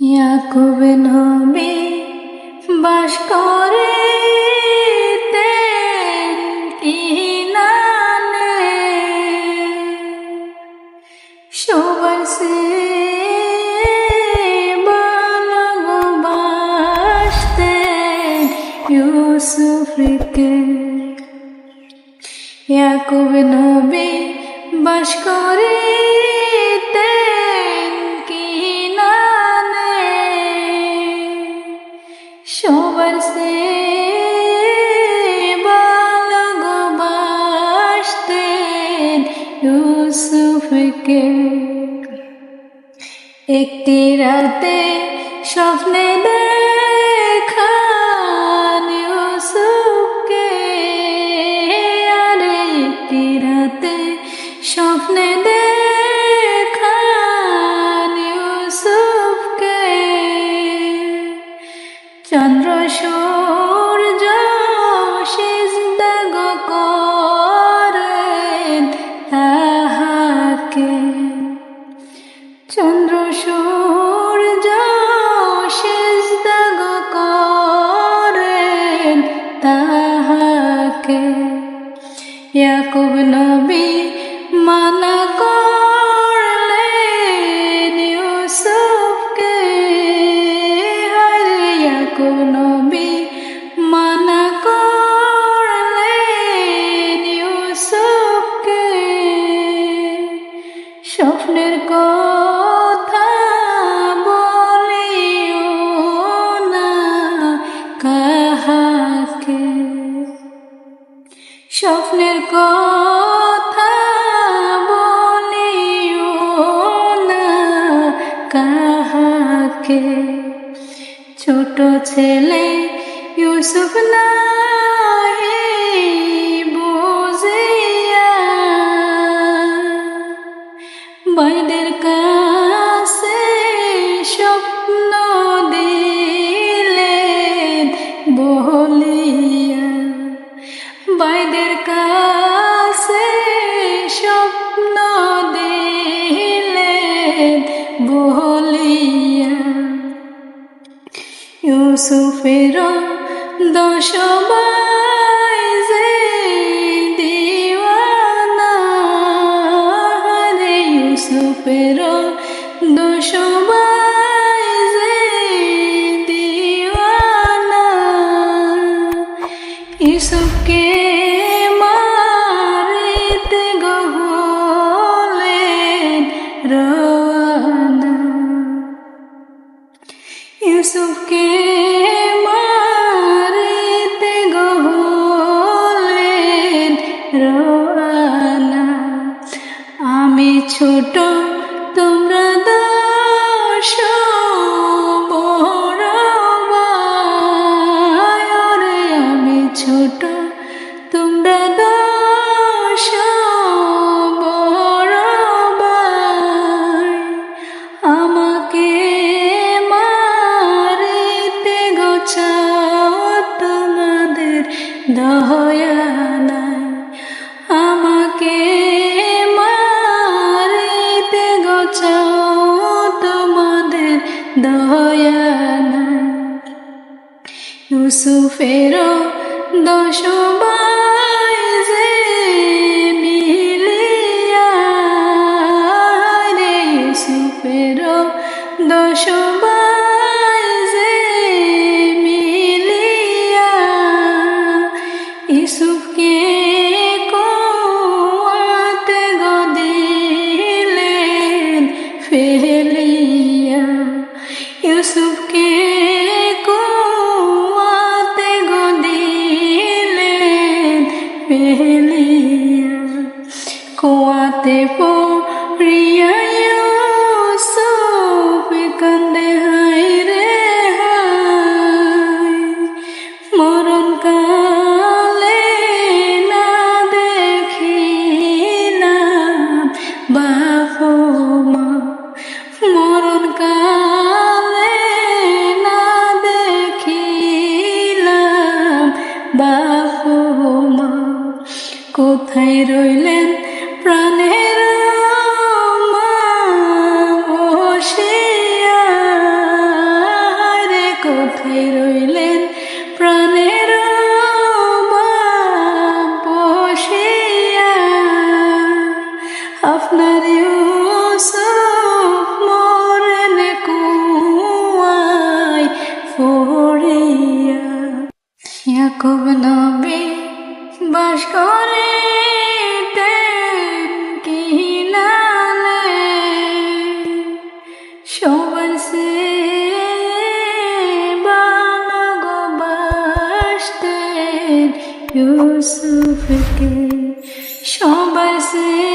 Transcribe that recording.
ইয়াকুব নবী বাস করে সবার সে ভালোবাসতেন ইউসুফকে ইয়াকুব নবী বাস করে ইউসুফকে। একটি রাতে স্বপ্নে দেখা তাকে ইয়াকুব নবী মানা কর ছেলে ইউসুফ না বাইদের কাছে স্বপ্ন দিলে বলিয়া। বাইদের কাছে ইউসুফের দশমায় যে দিওয়ানা রে ইউসুফের দশমায় ইউসুফেরও দশবা পেলি কুয়াতে পড়ি। ইয়াকুব নবী বাস করে সবার সে ভালোবাসতেন ইউসুফকে। সবার সে